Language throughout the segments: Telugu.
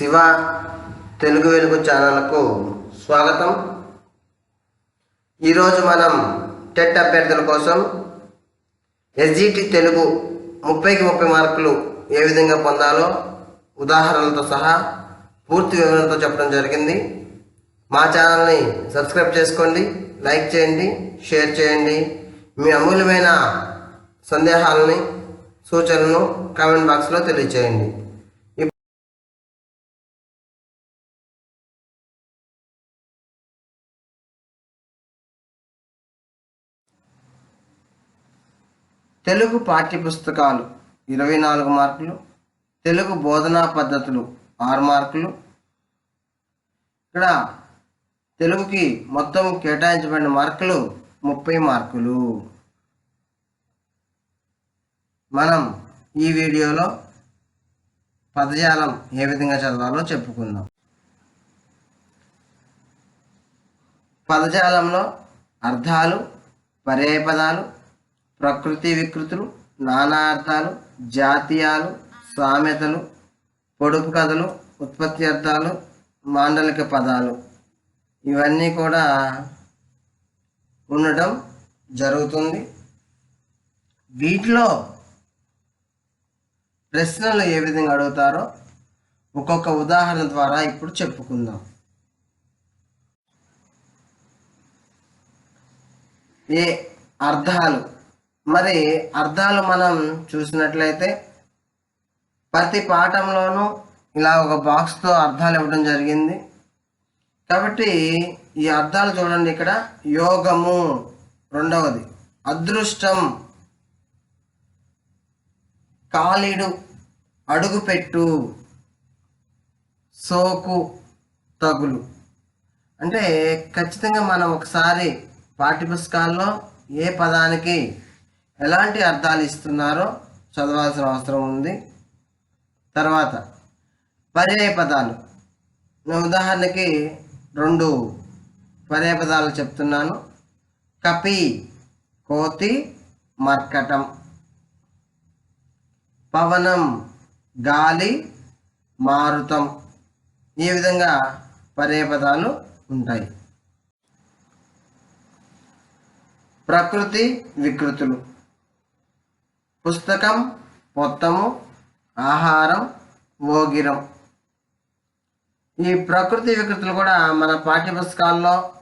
శివ తెలుగు వెలుగు ఛానల్కు స్వాగతం. ఈరోజు మనం టెట్ అభ్యర్థుల కోసం ఎస్జిటి తెలుగు ముప్పైకి ముప్పై మార్కులు ఏ విధంగా పొందాలో ఉదాహరణలతో సహా పూర్తి వివరణతో చెప్పడం జరిగింది. మా ఛానల్ని సబ్స్క్రైబ్ చేసుకోండి లైక్ చేయండి షేర్ చేయండి. మీ అమూల్యమైన సందేహాలని సూచనలను కామెంట్ బాక్స్లో తెలియచేయండి. తెలుగు పాఠ్యపుస్తకాలు ఇరవై నాలుగు మార్కులు తెలుగు బోధనా పద్ధతులు ఆరు మార్కులు. ఇక్కడ తెలుగుకి మొత్తం కేటాయించబడిన మార్కులు ముప్పై మార్కులు. మనం ఈ వీడియోలో పదజాలం ఏ విధంగా చదవాలో చెప్పుకుందాం. పదజాలంలో అర్థాలు పర్యాయపదాలు ప్రకృతి వికృతులు నానార్థాలు జాతీయాలు సామెతలు పొడుపు కథలు ఉత్పత్తి అర్థాలు మాండలిక పదాలు. ఇవన్నీ కూడా ఉండటం జరుగుతుంది. వీటిలో ప్రశ్నలు ఏ విధంగా అడుగుతారో ఒక్కొక్క ఉదాహరణ ద్వారా ఇప్పుడు చెప్పుకుందాం. ఏ అర్థాలు? మరి అర్థాలు మనం చూసినట్లయితే ప్రతి పాఠంలోనూ ఇలా ఒక బాక్స్తో అర్థాలు ఇవ్వడం జరిగింది. కాబట్టి ఈ అర్థాలు చూడండి ఇక్కడ. యోగము రెండవది. అదృష్టం కాలిడు అడుగుపెట్టు సోకు తగులు. అంటే ఖచ్చితంగా మనం ఒకసారి పాఠ్యపుస్తకాల్లో ఏ పదానికి ఎలాంటి అర్థాలు ఇస్తున్నారో చదవాల్సిన అవసరం ఉంది. తర్వాత పర్యాయ పదాలు. నేను ఉదాహరణకి రెండు పర్యాయ పదాలు చెప్తున్నాను. కపి కోతి మర్కటం. పవనం గాలి మారుతం. ఈ విధంగా పర్యాయ పదాలు ఉంటాయి. ప్రకృతి వికృతులు. పుస్తకం మొత్తము ఆహారం ఓగిరం ఈ ప్రకృతి వికృతులు కూడా మన పాఠ్యపుస్తకాల్లో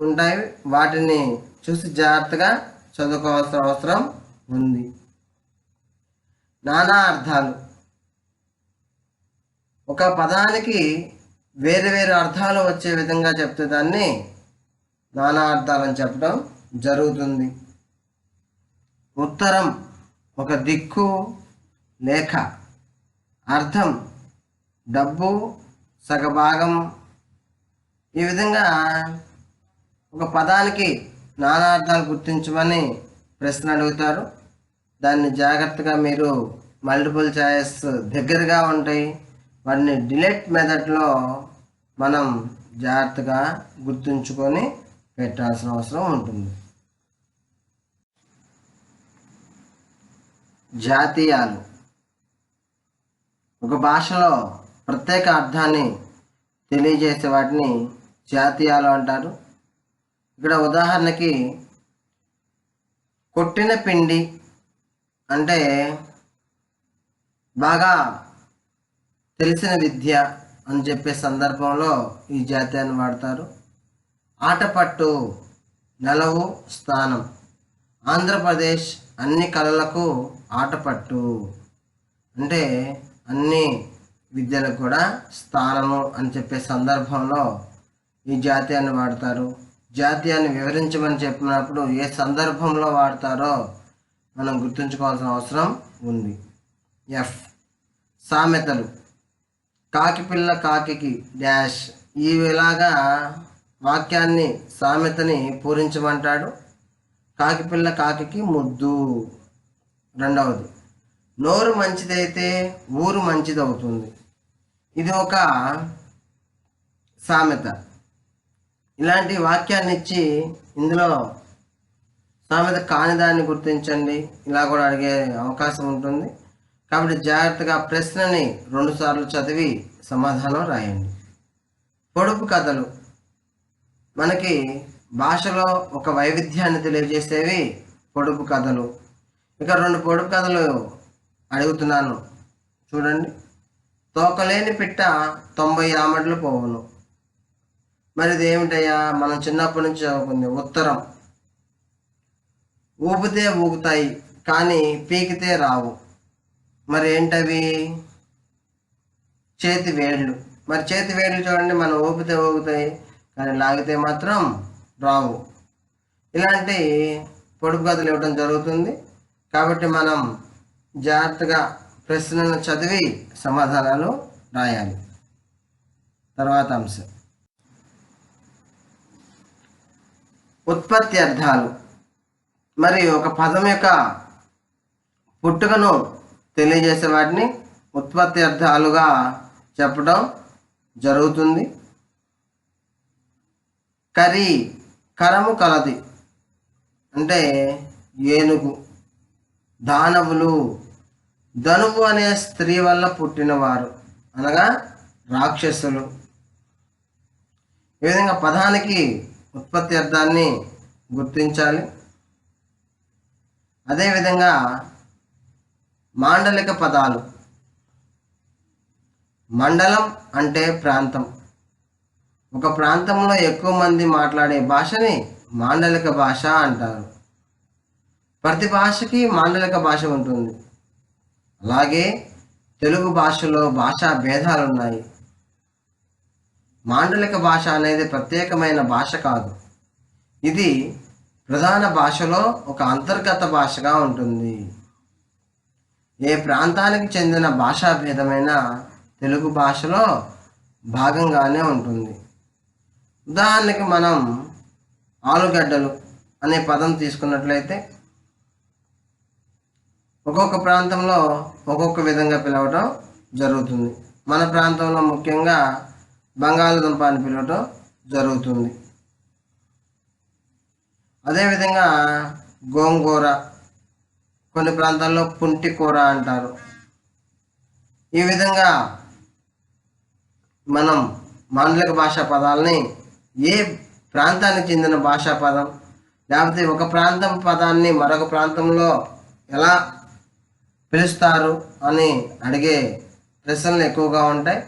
ఉంటాయి. వాటిని చూసి జాగ్రత్తగా చదువుకోవాల్సిన అవసరం ఉంది. నానా అర్థాలు. ఒక పదానికి వేరు వేరు అర్థాలు వచ్చే విధంగా చెప్తే దాన్ని నానా అర్థాలని చెప్పడం జరుగుతుంది. ఉత్తరం. ఒక దిక్కు లేఖ. అర్థం డబ్బు సగభాగం. ఈ విధంగా ఒక పదానికి నానా అర్థాలు గుర్తించమని ప్రశ్న అడుగుతారు. దాన్ని జాగ్రత్తగా మీరు మల్టిపుల్ చాయిస్ దగ్గరగా ఉంటాయి. వాటిని డిలీట్ మెథడ్లో మనం జాగ్రత్తగా గుర్తుంచుకొని పెట్టాల్సిన అవసరం ఉంటుంది. జాతీయాలు. ఒక భాషలో ప్రత్యేక అర్థాన్ని తెలియజేసే వాటిని జాతీయాలు అంటారు. ఇక్కడ ఉదాహరణకి కొట్టిన పిండి అంటే బాగా తెలిసిన విద్య అని చెప్పే సందర్భంలో ఈ జాతీయాన్ని వాడతారు. ఆటపట్టు నెలవు స్థానం. ఆంధ్రప్రదేశ్ అన్ని కళలకు ఆటపట్టు. అంటే అన్ని విద్యలకు కూడా స్థానము అని చెప్పే సందర్భంలో ఈ జాతీయాన్ని వాడతారు. జాతీయాన్ని వివరించమని చెప్పినప్పుడు ఏ సందర్భంలో వాడతారో మనం గుర్తుంచుకోవాల్సిన అవసరం ఉంది. ఎఫ్ సామెతలు. కాకి పిల్ల కాకికి డాష్. ఈ ఇలాగా వాక్యాన్ని సామెతని పూరించమంటాడు. కాకి పిల్ల కాకికి ముద్దు. రెండవది నోరు మంచిదైతే ఊరు మంచిది అవుతుంది ఇది ఒక సామెత. ఇలాంటి వాక్యాన్ని ఇచ్చి ఇందులో సామెత కాని దాన్ని గుర్తించండి. ఇలా కూడా అడిగే అవకాశం ఉంటుంది. కాబట్టి జాగ్రత్తగా ప్రశ్నని రెండుసార్లు చదివి సమాధానం రాయండి. పొడుపు కథలు. మనకి భాషలో ఒక వైవిధ్యాన్ని తెలియజేసేవి పొడుపు కథలు. ఇక రెండు పొడుపు కథలు అడుగుతున్నాను. చూడండి. తోకలేని పిట్ట తొంభై ఆమడ్లు పోవును. మరి ఇదేమిటయ్యా మనం చిన్నప్పటి నుంచి చదువుకుంది. ఉత్తరం. ఊపితే ఊగుతాయి కానీ పీకితే రావు. మరి ఏంటవి? చేతి వేళ్ళు. మరి చేతి వేళ్ళు చూడండి. మనం ఊపితే ఊగుతాయి కానీ లాగితే మాత్రం రావు. ఇలాంటి పొడుపు కథలు ఇవ్వడం జరుగుతుంది. కాబట్టి మనం జాగ్రత్తగా ప్రశ్నలను చదివి సమాధానాలు రాయాలి. తర్వాత అంశం. ఉత్పత్తి అర్థాలు. మరి ఒక పదం యొక్క పుట్టుకను తెలియజేసే వాటిని ఉత్పత్తి అర్థాలుగా చెప్పడం జరుగుతుంది. కర్రీ కరము కలది. అంటే ఏనుగు దానవులు ధనువు అనే స్త్రీ వల్ల పుట్టినవారు అనగా రాక్షసులు. ఈ విధంగా పదానికి ఉత్పత్తి అర్థాన్ని గుర్తించాలి. అదేవిధంగా మాండలిక పదాలు మండలం అంటే ప్రాంతం. ఒక ప్రాంతంలో ఎక్కువ మంది మాట్లాడే భాషని మాండలిక భాష అంటారు. ప్రతి భాషకి మాండలిక భాష ఉంటుంది. అలాగే తెలుగు భాషలో భాషా భేదాలు ఉన్నాయి మాండలిక భాష అనేది ప్రత్యేకమైన భాష కాదు. ఇది ప్రధాన భాషలో ఒక అంతర్గత భాషగా ఉంటుంది. ఏ ప్రాంతానికి చెందిన భాషా భేదమైన తెలుగు భాషలో భాగంగానే ఉంటుంది. ఉదాహరణకి మనం ఆలుగడ్డలు అనే పదం తీసుకున్నట్లయితే ఒక్కొక్క ప్రాంతంలో ఒక్కొక్క విధంగా పిలవటం జరుగుతుంది. మన ప్రాంతంలో ముఖ్యంగా బంగాళదుంప అని పిలవటం జరుగుతుంది. అదేవిధంగా గోంగూర కొన్ని ప్రాంతాల్లో పుంటి కూర అంటారు. ఈ విధంగా మనం మాండలిక భాషా పదాలని ఏ ప్రాంతానికి చెందిన భాషా పదం? లేకపోతే ఒక ప్రాంతం పదాన్ని మరొక ప్రాంతంలో ఎలా పిలుస్తారు అని అడిగే ప్రశ్నలు ఎక్కువగా ఉంటాయి.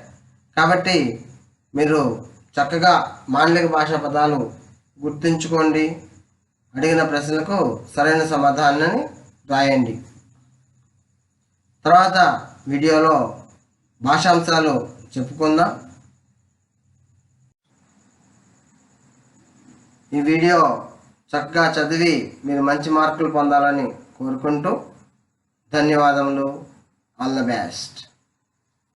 కాబట్టి మీరు చక్కగా మాండలిక భాషా పదాలు గుర్తుంచుకోండి. అడిగిన ప్రశ్నలకు సరైన సమాధానాన్ని రాయండి. తర్వాత వీడియోలో భాషాంశాలు చెప్పుకుందాం. ఈ వీడియో చక్కగా చదివి మీరు మంచి మార్కులు పొందాలని కోరుకుంటూ ధన్యవాదములు. All the best